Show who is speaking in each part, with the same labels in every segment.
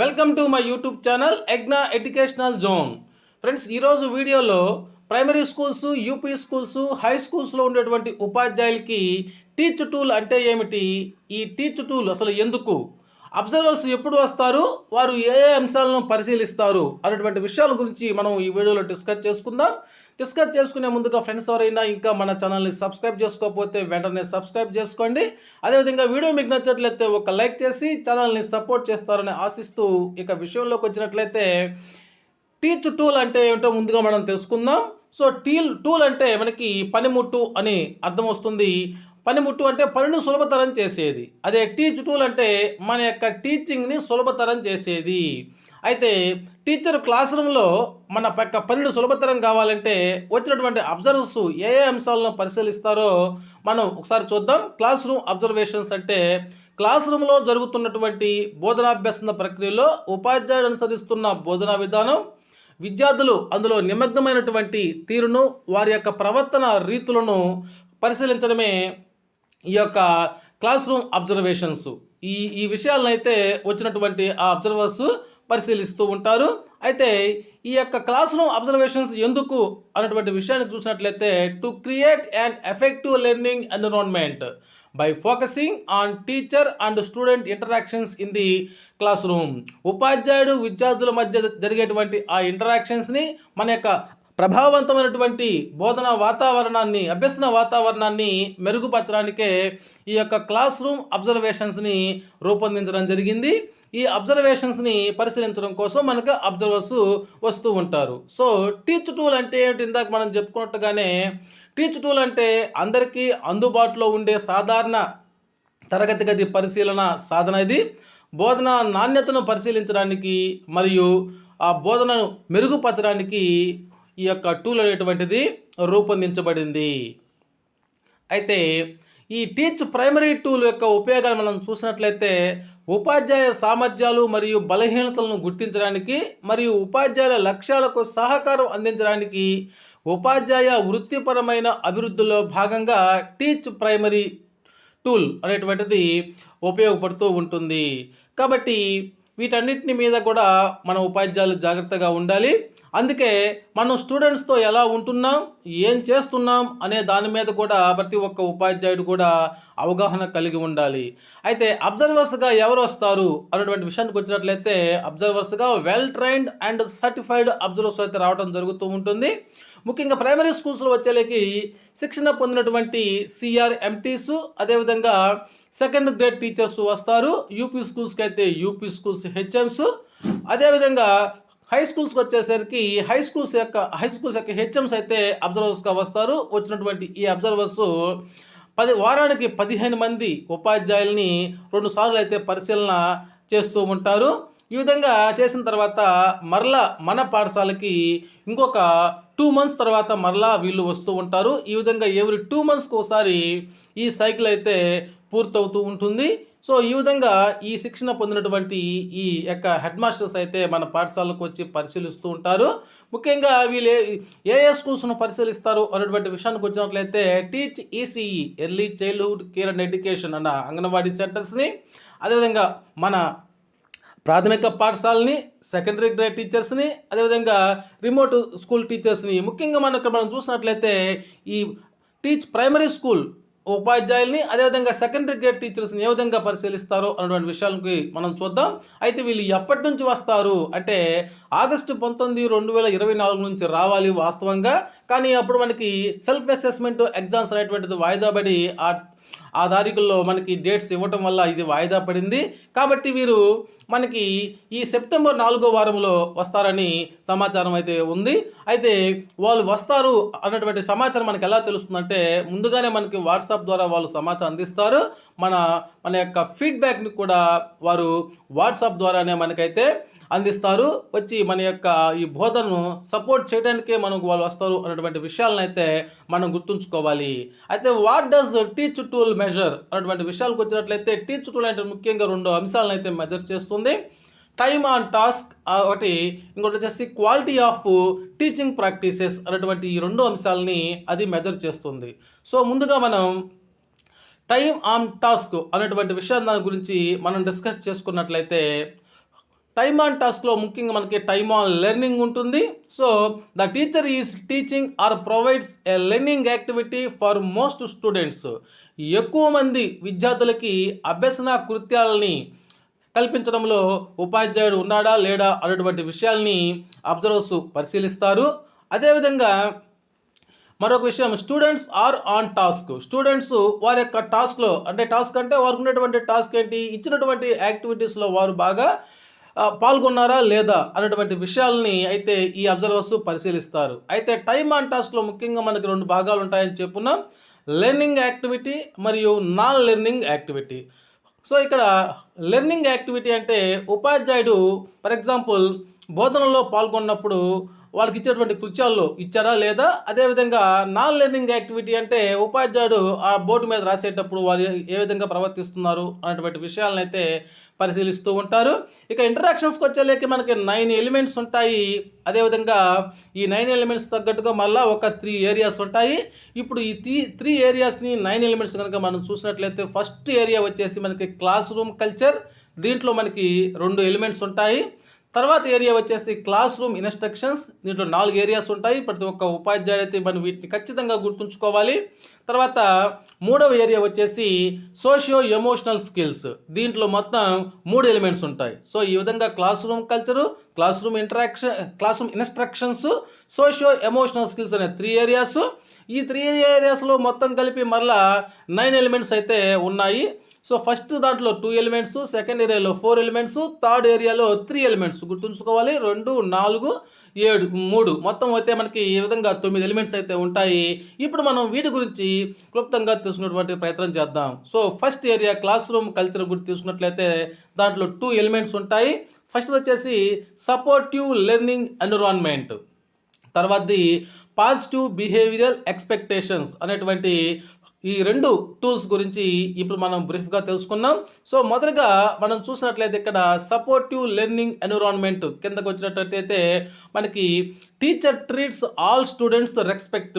Speaker 1: Welcome to my YouTube channel Egna educational zone. Friends ఈరోజు వీడియోలో primary schools UP schools high స్కూల్స్లో ఉండేటువంటి ఉపాధ్యాయులకి టీచ్ టూల్ అంటే ఏమిటి? ఈ టీచ్ టూల్ అసలు ఎందుకు? అబ్జర్వర్స్ ఎప్పుడు వస్తారు? వారు ఏ ఏ అంశాలను పరిశీలిస్తారు? అనేటువంటి విషయాల గురించి మనం ఈ వీడియోలో డిస్కస్ చేసుకుందాం. డిస్కస్ చేసుకునే ముందుగా ఫ్రెండ్స్ ఎవరైనా ఇంకా మన ఛానల్ని సబ్స్క్రైబ్ చేసుకోకపోతే వెంటనే సబ్స్క్రైబ్ చేసుకోండి. అదేవిధంగా వీడియో మీకు నచ్చట్లయితే ఒక లైక్ చేసి ఛానల్ని సపోర్ట్ చేస్తారని ఆశిస్తూ ఇక విషయంలోకి వచ్చినట్లయితే టీచ్ టూల్ అంటే ఏమిటో ముందుగా మనం తెలుసుకుందాం. సో టీల్ టూల్ అంటే మనకి పనిముట్టు అని అర్థం వస్తుంది. పనిముట్టు అంటే పనిని సులభతరం చేసేది. అదే టీచ్ టూల్ అంటే మన యొక్క టీచింగ్ని సులభతరం చేసేది. అయితే టీచర్ క్లాస్ రూమ్లో మన పక్క పనులు సులభతరం కావాలంటే వచ్చినటువంటి అబ్జర్వర్స్ ఏ ఏ అంశాలను పరిశీలిస్తారో మనం ఒకసారి చూద్దాం. క్లాస్ రూమ్ అబ్జర్వేషన్స్ అంటే క్లాస్ రూమ్లో జరుగుతున్నటువంటి బోధనాభ్యసన ప్రక్రియలో ఉపాధ్యాయుడు అనుసరిస్తున్న బోధనా విధానం విద్యార్థులు అందులో నిమగ్నమైనటువంటి తీరును వారి యొక్క ప్రవర్తన రీతులను పరిశీలించడమే ఈ యొక్క క్లాస్ రూమ్ అబ్జర్వేషన్స్. ఈ ఈ విషయాలను అయితే వచ్చినటువంటి ఆ అబ్జర్వర్స్ పరిశీలిస్తూ ఉంటారు. అయితే ఈ యొక్క క్లాస్ రూమ్ అబ్జర్వేషన్స్ ఎందుకు అన్నటువంటి విషయాన్ని చూసినట్లయితే to create and effective learning environment by focusing on teacher and student interactions in the classroom ఉపాధ్యాయుడు విద్యార్థుల మధ్య జరిగేటువంటి ఆ ఇంటరాక్షన్స్ని మన యొక్క ప్రభావవంతమైనటువంటి బోధన వాతావరణాన్ని అభ్యసన వాతావరణాన్ని మెరుగుపరచడానికే ఈ యొక్క క్లాస్ రూమ్ అబ్జర్వేషన్స్ని రూపొందించడం జరిగింది. ఈ అబ్జర్వేషన్స్ని పరిశీలించడం కోసం మనకు అబ్జర్వర్స్ వస్తూ ఉంటారు. సో టీచ్ టూల్ అంటే ఏంటి ఇందాక మనం చెప్పుకున్నట్టుగానే టీచ్ టూల్ అంటే అందరికీ అందుబాటులో ఉండే సాధారణ తరగతి గది పరిశీలన సాధన ఇది. బోధన నాణ్యతను పరిశీలించడానికి మరియు ఆ బోధనను మెరుగుపరచడానికి ఈ యొక్క టూల్ అనేటువంటిది రూపొందించబడింది. అయితే ఈ టీచ్ ప్రైమరీ టూల్ యొక్క ఉపయోగాలు మనం చూసినట్లయితే ఉపాధ్యాయ సామర్థ్యాలు మరియు బలహీనతలను గుర్తించడానికి మరియు ఉపాధ్యాయుల లక్ష్యాలకు సహకారం అందించడానికి ఉపాధ్యాయ వృత్తిపరమైన అభివృద్ధిలో భాగంగా టీచ్ ప్రైమరీ టూల్ అనేటువంటిది ఉపయోగపడుతూ ఉంటుంది. కాబట్టి వీటన్నిటిని మీద కూడా మన ఉపాధ్యాయులు జాగ్రత్తగా ఉండాలి. అందుకే మనం స్టూడెంట్స్తో ఎలా ఉంటున్నాం ఏం చేస్తున్నాం అనే దాని మీద కూడా ప్రతి ఒక్క ఉపాధ్యాయుడు కూడా అవగాహన కలిగి ఉండాలి. అయితే అబ్జర్వర్స్గా ఎవరు వస్తారు అన్నటువంటి విషయానికి వచ్చినట్లయితే అబ్జర్వర్స్గా well trained and certified observers అయితే రావడం జరుగుతూ ఉంటుంది. ముఖ్యంగా ప్రైమరీ స్కూల్స్లో వచ్చేలేకి శిక్షణ పొందినటువంటి సిఆర్ఎంటీస్ అదేవిధంగా సెకండ్ గ్రేడ్ టీచర్స్ వస్తారు. యూపీ స్కూల్స్కి అయితే యూపీ స్కూల్స్ హెచ్ఎంస్ అదేవిధంగా హై స్కూల్స్కి వచ్చేసరికి హై స్కూల్స్ యొక్క హై స్కూల్స్ యొక్క హెచ్ఎంస్ అయితే అబ్జర్వర్స్గా వస్తారు. వచ్చినటువంటి ఈ అబ్జర్వర్స్ పది వారానికి పదిహేను మంది ఉపాధ్యాయుల్ని రెండు సార్లు అయితే పరిశీలన చేస్తూ ఉంటారు. ఈ విధంగా చేసిన తర్వాత మరలా మన పాఠశాలకి ఇంకొక టూ మంత్స్ తర్వాత మరలా వీళ్ళు వస్తూ ఉంటారు. ఈ విధంగా ఎవరి టూ మంత్స్కి ఒకసారి ఈ సైకిల్ అయితే పూర్తవుతూ ఉంటుంది. సో ఈ విధంగా ఈ శిక్షణ పొందినటువంటి ఈ యొక్క హెడ్ మాస్టర్స్ అయితే మన పాఠశాలకు వచ్చి పరిశీలిస్తూ ఉంటారు. ముఖ్యంగా వీళ్ళు ఏ- ఏ స్కూల్స్ను పరిశీలిస్తారు అనేటువంటి విషయానికి వచ్చినట్లయితే TEACH ECE early childhood care and education అన్న అంగన్వాడీ సెంటర్స్ని అదేవిధంగా మన ప్రాథమిక పాఠశాలని సెకండరీ గ్రేడ్ టీచర్స్ని అదేవిధంగా రిమోట్ స్కూల్ టీచర్స్ని. ముఖ్యంగా మనం ఇక్కడ మనం చూసినట్లయితే ఈ టీచ్ ప్రైమరీ స్కూల్ ఉపాధ్యాయుల్ని అదేవిధంగా సెకండరీ గ్రేడ్ టీచర్స్ని ఏ విధంగా పరిశీలిస్తారో అన్నటువంటి విషయాలకి మనం చూద్దాం. అయితే వీళ్ళు ఎప్పటి నుంచి వస్తారు? అంటే ఆగస్టు పంతొమ్మిది రెండు వేల ఇరవై నాలుగు నుంచి రావాలి వాస్తవంగా. కానీ అప్పుడు మనకి సెల్ఫ్ అసెస్మెంట్ ఎగ్జామ్స్ అనేటువంటిది వాయిదా పడి ఆ ఆ తారీఖుల్లో మనకి డేట్స్ ఇవ్వటం వల్ల ఇది వాయిదా పడింది. కాబట్టి వీరు మనకి ఈ సెప్టెంబర్ నాలుగో వారంలో వస్తారని సమాచారం అయితే ఉంది. అయితే వాళ్ళు వస్తారు అన్నటువంటి సమాచారం మనకి ఎలా తెలుస్తుందంటే ముందుగానే మనకి వాట్సాప్ ద్వారా వాళ్ళు సమాచారం అందిస్తారు. మన మన యొక్క ఫీడ్బ్యాక్ని కూడా వారు వాట్సాప్ ద్వారానే మనకైతే అందిస్తారు. వచ్చి మన యొక్క ఈ బోధనను సపోర్ట్ చేయడానికే మనకు వాళ్ళు వస్తారు అనేటువంటి విషయాలను అయితే మనం గుర్తుంచుకోవాలి. అయితే what does TEACH tool measure అనేటువంటి విషయాలకు వచ్చినట్లయితే టీచ్ టూల్ అంటే ముఖ్యంగా రెండు అంశాలను అయితే మెజర్ చేస్తుంది టైమ్ ఆన్ టాస్క్ ఒకటి ఇంకోటి వచ్చేసి క్వాలిటీ ఆఫ్ టీచింగ్ ప్రాక్టీసెస్ అనేటువంటి ఈ రెండు అంశాలని అది మెజర్ చేస్తుంది. సో ముందుగా మనం టైం ఆన్ టాస్క్ అనేటువంటి విషయం దాని గురించి మనం డిస్కస్ చేసుకున్నట్లయితే టైమ్ ఆన్ టాస్క్లో ముఖ్యంగా మనకి టైమ్ ఆన్ లెర్నింగ్ ఉంటుంది. So the teacher is teaching or provides a learning activity for most students ఎక్కువ మంది విద్యార్థులకి అభ్యసన కృత్యాలని కల్పించడంలో ఉపాధ్యాయుడు ఉన్నాడా లేడా అనేటువంటి విషయాల్ని అబ్జర్వర్స్ పరిశీలిస్తారు. అదేవిధంగా మరొక విషయం students are on task students వారి యొక్క టాస్క్లో అంటే టాస్క్ అంటే వారు ఉన్నటువంటి టాస్క్ ఏంటి ఇచ్చినటువంటి యాక్టివిటీస్లో వారు బాగా పాల్గొన్నారా లేదా అనేటువంటి విషయాల్ని అయితే ఈ అబ్జర్వర్స్ పరిశీలిస్తారు. అయితే టైమ్ అండ్ టాస్క్లో ముఖ్యంగా మనకి రెండు భాగాలు ఉంటాయని చెప్పున్నాం. లెర్నింగ్ యాక్టివిటీ మరియు నాన్ లెర్నింగ్ యాక్టివిటీ. సో ఇక్కడ లెర్నింగ్ యాక్టివిటీ అంటే ఉపాధ్యాయుడు ఫర్ ఎగ్జాంపుల్ బోధనలో పాల్గొన్నప్పుడు వాళ్ళకి ఇచ్చేటువంటి కృత్యాల్లో ఇచ్చారా లేదా? అదేవిధంగా నాన్ లెర్నింగ్ యాక్టివిటీ అంటే ఉపాధ్యాయుడు ఆ బోర్డు మీద రాసేటప్పుడు వారు ఏ విధంగా ప్రవర్తిస్తున్నారు అనేటువంటి విషయాలను అయితే పరిశీలిస్తూ ఉంటారు. ఇక ఇంటరాక్షన్స్కి వచ్చేలేక మనకి నైన్ ఎలిమెంట్స్ ఉంటాయి. అదేవిధంగా ఈ నైన్ ఎలిమెంట్స్ తగ్గట్టుగా మళ్ళీ ఒక త్రీ ఏరియాస్ ఉంటాయి. ఇప్పుడు ఈ త్రీ త్రీ ఏరియాస్ని నైన్ ఎలిమెంట్స్ కనుక మనం చూసినట్లయితే ఫస్ట్ ఏరియా వచ్చేసి మనకి క్లాస్ రూమ్ కల్చర్ దీంట్లో మనకి రెండు ఎలిమెంట్స్ ఉంటాయి. తర్వాత ఏరియా వచ్చేసి క్లాస్ రూమ్ ఇన్స్ట్రక్షన్స్ దీంట్లో నాలుగు ఏరియాస్ ఉంటాయి. ప్రతి ఒక్క ఉపాధ్యాయుడు అయితే మనం వీటిని ఖచ్చితంగా గుర్తుంచుకోవాలి. తర్వాత మూడవ ఏరియా వచ్చేసి సోషియో ఎమోషనల్ స్కిల్స్. దీంట్లో మొత్తం మూడు ఎలిమెంట్స్ ఉంటాయి. సో ఈ విధంగా classroom culture classroom interaction classroom instructions socio emotional skills అనే త్రీ ఏరియాస్. ఈ త్రీ ఏరియాస్లో మొత్తం కలిపి మరలా నైన్ ఎలిమెంట్స్ అయితే ఉన్నాయి. సో ఫస్ట్ దాంట్లో టూ ఎలిమెంట్స్ సెకండ్ ఏరియాలో ఫోర్ ఎలిమెంట్స్ థర్డ్ ఏరియాలో త్రీ ఎలిమెంట్స్ గుర్తుంచుకోవాలి. రెండు నాలుగు ఏడు మూడు మొత్తం అయితే మనకి ఈ విధంగా తొమ్మిది ఎలిమెంట్స్ అయితే ఉంటాయి. ఇప్పుడు మనం వీటి గురించి క్లుప్తంగా తీసుకున్నటువంటి ప్రయత్నం చేద్దాం. So first area classroom culture గురించి తీసుకున్నట్లయితే దాంట్లో టూ ఎలిమెంట్స్ ఉంటాయి. ఫస్ట్ వచ్చేసి సపోర్టివ్ లెర్నింగ్ ఎన్విరాన్మెంట్ తర్వాతది పాజిటివ్ బిహేవియరల్ ఎక్స్పెక్టేషన్స్ అనేటువంటి ఈ రెండు టూల్స్ గురించి ఇప్పుడు మనం బ్రీఫ్గా తెలుసుకున్నాం. సో మొదటగా మనం చూసినట్లయితే ఇక్కడ సపోర్టివ్ లెర్నింగ్ ఎన్విరాన్మెంట్ కిందకు వచ్చినట్లయితే మనకి teacher treats all students respect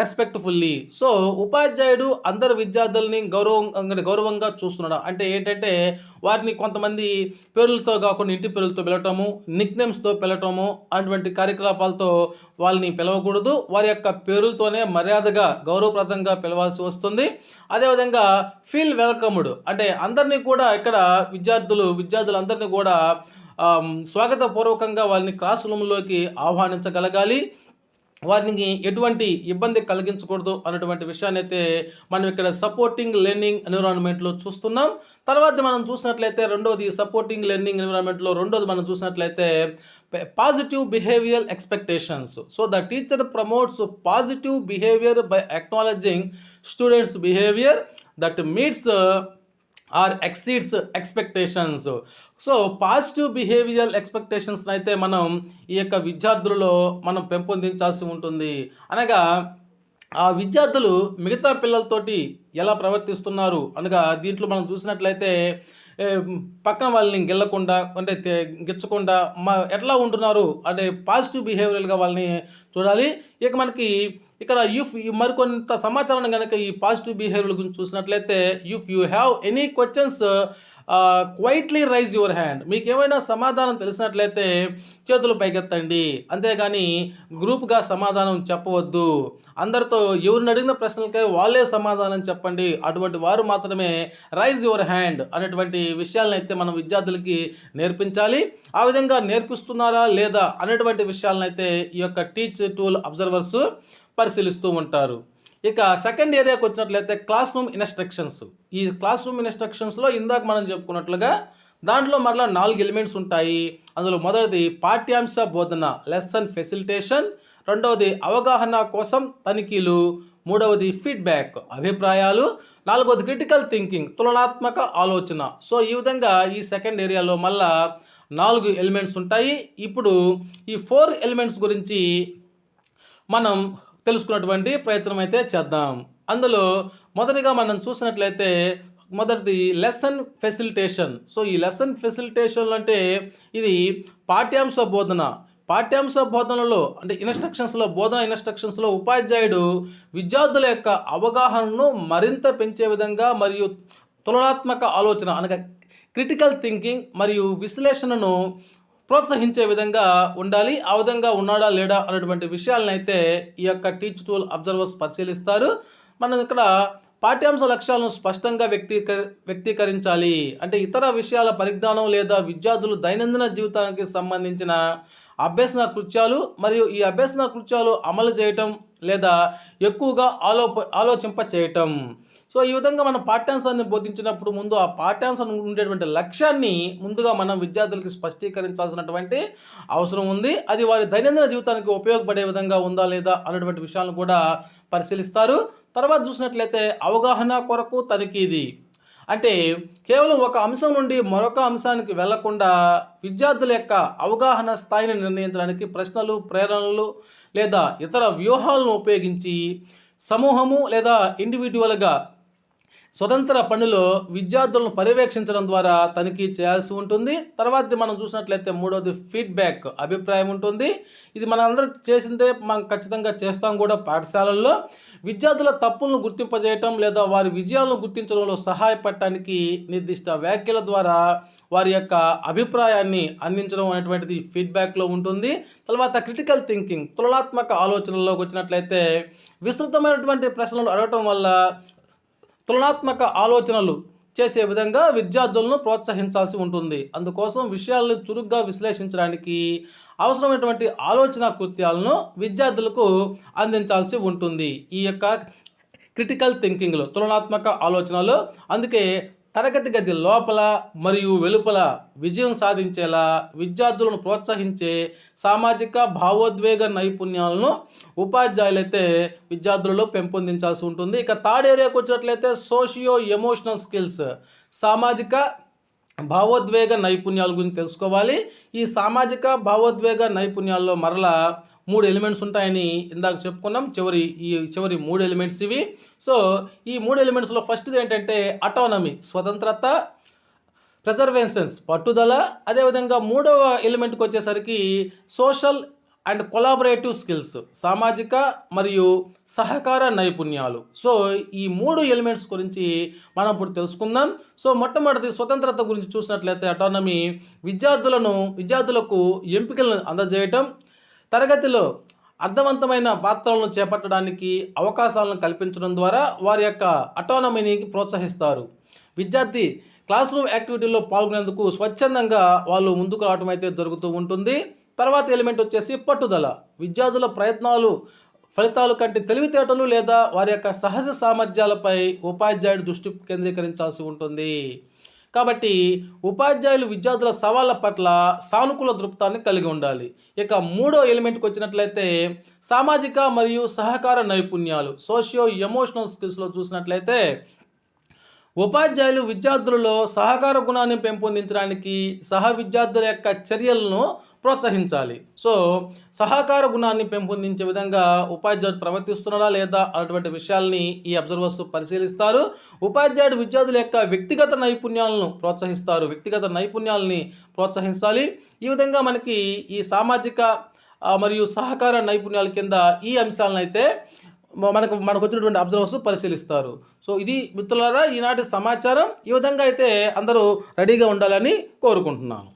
Speaker 1: respectfully so ఉపాధ్యాయుడు అందరు విద్యార్థుల్ని గౌరవం గౌరవంగా చూస్తున్నాడు. అంటే ఏంటంటే వారిని కొంతమంది పేర్లతో కాకుండా ఇంటి పేర్లతో పిలవటము నిక్నేమ్స్తో పిలవటము అటువంటి కార్యకలాపాలతో వాళ్ళని పిలవకూడదు. వారి యొక్క పేరులతోనే మర్యాదగా గౌరవప్రదంగా పిలవాల్సి వస్తుంది. అదేవిధంగా ఫీల్ వెల్కమ్డ్ అంటే అందరినీ కూడా ఇక్కడ విద్యార్థులు విద్యార్థులందరినీ కూడా స్వాగతపూర్వకంగా వాళ్ళని క్లాస్ రూమ్లోకి ఆహ్వానించగలగాలి. వారికి ఎటువంటి ఇబ్బంది కలిగించకూడదు అన్నటువంటి విషయాన్ని అయితే మనం ఇక్కడ సపోర్టింగ్ లెర్నింగ్ ఎన్విరాన్మెంట్లో చూస్తున్నాం. తర్వాత మనం చూసినట్లయితే రెండోది సపోర్టింగ్ లెర్నింగ్ ఎన్విరాన్మెంట్లో రెండోది మనం చూసినట్లయితే positive behavior expectations so the teacher promotes positive behavior by acknowledging students behavior that meets or exceeds expectations so positive behavior expectations అయితే మనం ఈ యొక్క విద్యార్థులలో మనం పెంపొందించాల్సి ఉంటుంది. అనగా ఆ విద్యార్థులు మిగతా పిల్లలతోటి ఎలా ప్రవర్తిస్తున్నారు అనగా దీంట్లో మనం చూసినట్లయితే పక్కన వాళ్ళని గెల్లకుండా అంటే గెచ్చకుండా మా ఎట్లా ఉంటున్నారు అంటే పాజిటివ్ బిహేవియర్గా వాళ్ళని చూడాలి. ఇక మనకి ఇక్కడ ఇఫ్ మరికొంత సమాచారాన్ని కనుక ఈ పాజిటివ్ బిహేవియర్ గురించి చూసినట్లయితే if you have any questions quietly raise your hand మీకు ఏమైనా సమాధానం తెలిసినట్లయితే చేతులు పైకెత్తండి. అంతేగాని గ్రూప్గా సమాధానం చెప్పవద్దు. అందరితో ఎవరిని అడిగిన ప్రశ్నలకే వాళ్ళే సమాధానం చెప్పండి. అటువంటి వారు మాత్రమే రైజ్ యువర్ హ్యాండ్ అనేటువంటి విషయాలను అయితే మనం విద్యార్థులకి నేర్పించాలి. ఆ విధంగా నేర్పిస్తున్నారా లేదా అనేటువంటి విషయాలను అయితే ఈ యొక్క టీచ్ టూల్ అబ్జర్వర్స్ పరిశీలిస్తూ ఉంటారు. ఇక సెకండ్ ఏరియాకి వచ్చినట్లయితే క్లాస్ రూమ్ ఇన్స్ట్రక్షన్స్ ఈ క్లాస్ రూమ్ ఇన్స్ట్రక్షన్స్లో ఇందాక మనం చెప్పుకున్నట్లుగా దాంట్లో మరలా నాలుగు ఎలిమెంట్స్ ఉంటాయి. అందులో మొదటిది పాఠ్యాంశ బోధన లెసన్ ఫెసిలిటేషన్ రెండవది అవగాహన కోసం తనిఖీలు. మూడవది ఫీడ్బ్యాక్ అభిప్రాయాలు. నాలుగవది క్రిటికల్ థింకింగ్ తులనాత్మక ఆలోచన. సో ఈ విధంగా ఈ సెకండ్ ఏరియాలో మళ్ళా నాలుగు ఎలిమెంట్స్ ఉంటాయి. ఇప్పుడు ఈ ఫోర్ ఎలిమెంట్స్ గురించి మనం తెలుసుకున్నటువంటి ప్రయత్నం అయితే చేద్దాం. అందులో మొదటిగా మనం చూసినట్లయితే మొదటిది లెసన్ ఫెసిలిటేషన్ సో ఈ లెసన్ ఫెసిలిటేషన్ అంటే ఇది పాఠ్యాంశ బోధన. పాఠ్యాంశ బోధనలో అంటే ఇన్స్ట్రక్షన్స్లో బోధన ఇన్స్ట్రక్షన్స్లో ఉపాధ్యాయుడు విద్యార్థుల యొక్క అవగాహనను మరింత పెంచే విధంగా మరియు తులనాత్మక ఆలోచన అనగా క్రిటికల్ థింకింగ్ మరియు విశ్లేషణను ప్రోత్సహించే విధంగా ఉండాలి. ఆ విధంగా ఉన్నాడా లేడా అనేటువంటి విషయాలను అయితే ఈ యొక్క టీచ్ టూల్ అబ్జర్వర్స్ పరిశీలిస్తారు. మనం ఇక్కడ పాఠ్యాంశ లక్ష్యాలను స్పష్టంగా వ్యక్తీక వ్యక్తీకరించాలి. అంటే ఇతర విషయాల పరిజ్ఞానం లేదా విద్యార్థులు దైనందిన జీవితానికి సంబంధించిన అభ్యసన కృత్యాలు మరియు ఈ అభ్యసన కృత్యాలు అమలు చేయటం లేదా ఎక్కువగా ఆలోప ఆలోచింప చేయటం సో ఈ విధంగా మనం పాఠ్యాంశాన్ని బోధించినప్పుడు ముందు ఆ పాఠ్యాంశం ఉండేటువంటి లక్ష్యాన్ని ముందుగా మనం విద్యార్థులకి స్పష్టీకరించాల్సినటువంటి అవసరం ఉంది. అది వారి దైనందిన జీవితానికి ఉపయోగపడే విధంగా ఉందా లేదా అనేటువంటి విషయాలను కూడా పరిశీలిస్తారు. తర్వాత చూసినట్లయితే అవగాహన కొరకు తనిఖీది అంటే కేవలం ఒక అంశం నుండి మరొక అంశానికి వెళ్ళకుండా విద్యార్థుల యొక్క అవగాహన స్థాయిని నిర్ణయించడానికి ప్రశ్నలు ప్రేరణలు లేదా ఇతర వ్యూహాలను ఉపయోగించి సమూహము లేదా ఇండివిజువల్గా స్వతంత్ర పనిలో విద్యార్థులను పర్యవేక్షించడం ద్వారా తనిఖీ చేయాల్సి ఉంటుంది. తర్వాత మనం చూసినట్లయితే మూడవది ఫీడ్బ్యాక్ అభిప్రాయం ఉంటుంది. ఇది మన అందరం చేసిందే మనం ఖచ్చితంగా చేస్తాం కూడా పాఠశాలల్లో. విద్యార్థుల తప్పులను గుర్తింపజేయటం లేదా వారి విజయాలను గుర్తించడంలో సహాయపడటానికి నిర్దిష్ట వ్యాఖ్యల ద్వారా వారి యొక్క అభిప్రాయాన్ని అందించడం అనేటువంటిది ఫీడ్బ్యాక్లో ఉంటుంది. తర్వాత క్రిటికల్ థింకింగ్ తులనాత్మక ఆలోచనల్లోకి వచ్చినట్లయితే విస్తృతమైనటువంటి ప్రశ్నలు అడగటం వల్ల తులనాత్మక ఆలోచనలు చేసే విధంగా విద్యార్థులను ప్రోత్సహించాల్సి ఉంటుంది. అందుకోసం విషయాలను చురుగ్గా విశ్లేషించడానికి అవసరమైనటువంటి ఆలోచన కృత్యాలను విద్యార్థులకు అందించాల్సి ఉంటుంది. ఈ యొక్క క్రిటికల్ థింకింగ్లో తులనాత్మక ఆలోచనలు. అందుకే తరగతి గది లోపల మరియు వెలుపల విజయం సాధించేలా విద్యార్థులను ప్రోత్సహించే సామాజిక భావోద్వేగ నైపుణ్యాలను ఉపాధ్యాయులైతే విద్యార్థులలో పెంపొందించాల్సి ఉంటుంది. ఇక థర్డ్ ఏరియాకు వచ్చినట్లయితే సోషియో ఎమోషనల్ స్కిల్స్ సామాజిక భావోద్వేగ నైపుణ్యాల గురించి తెలుసుకోవాలి. ఈ సామాజిక భావోద్వేగ నైపుణ్యాల్లో మరలా మూడు ఎలిమెంట్స్ ఉంటాయని ఇందాక చెప్పుకున్నాం. చివరి ఈ చివరి మూడు ఎలిమెంట్స్ ఇవి. సో ఈ మూడు ఎలిమెంట్స్లో ఫస్ట్ది ఏంటంటే అటానమీ స్వతంత్రత ప్రిజర్వేషన్స్ పట్టుదల. అదేవిధంగా మూడవ ఎలిమెంట్కి వచ్చేసరికి సోషల్ అండ్ కొలాబరేటివ్ స్కిల్స్ సామాజిక మరియు సహకార నైపుణ్యాలు. సో ఈ మూడు ఎలిమెంట్స్ గురించి మనం ఇప్పుడు తెలుసుకుందాం. సో మొట్టమొదటి స్వతంత్రత గురించి చూసినట్లయితే అటానమీ విద్యార్థులను విద్యార్థులకు ఎంపికలను అందజేయటం తరగతిలో అర్థవంతమైన పాత్రలను చేపట్టడానికి అవకాశాలను కల్పించడం ద్వారా వారి యొక్క అటానమీని ప్రోత్సహిస్తారు. విద్యార్థి క్లాస్ రూమ్ యాక్టివిటీలో పాల్గొనేందుకు స్వచ్ఛందంగా వాళ్ళు ముందుకు రావడం అయితే జరుగుతూ ఉంటుంది. తర్వాత ఎలిమెంట్ వచ్చేసి పట్టుదల. విద్యార్థుల ప్రయత్నాలు ఫలితాలు కంటే తెలివితేటలు లేదా వారి యొక్క సహజ సామర్థ్యాలపై ఉపాధ్యాయుడు దృష్టి కేంద్రీకరించాల్సి ఉంటుంది. కాబట్టి ఉపాధ్యాయులు విద్యార్థుల సవాళ్ళ పట్ల సానుకూల దృక్పథాన్ని కలిగి ఉండాలి. ఇక మూడో ఎలిమెంట్కి వచ్చినట్లయితే సామాజిక మరియు సహకార నైపుణ్యాలు సోషియో ఎమోషనల్ స్కిల్స్లో చూసినట్లయితే ఉపాధ్యాయులు విద్యార్థులలో సహకార గుణాన్ని పెంపొందించడానికి సహ విద్యార్థుల యొక్క చర్యలను ప్రోత్సహించాలి. సో సహకార గుణాన్ని పెంపొందించే విధంగా ఉపాధ్యాయుడు ప్రవర్తిస్తున్నాడా లేదా అటువంటి విషయాల్ని ఈ అబ్జర్వర్స్ పరిశీలిస్తారు. ఉపాధ్యాయుడు విద్యార్థుల యొక్క వ్యక్తిగత నైపుణ్యాలను ప్రోత్సహిస్తారు. వ్యక్తిగత నైపుణ్యాలని ప్రోత్సహించాలి. ఈ విధంగా మనకి ఈ సామాజిక మరియు సహకార నైపుణ్యాల కింద ఈ అంశాలను అయితే మనకు మనకు వచ్చినటువంటి అబ్జర్వర్స్ పరిశీలిస్తారు. సో ఇది మిత్రులారా ఈనాటి సమాచారం. ఈ విధంగా అయితే అందరూ రెడీగా ఉండాలని కోరుకుంటున్నాను.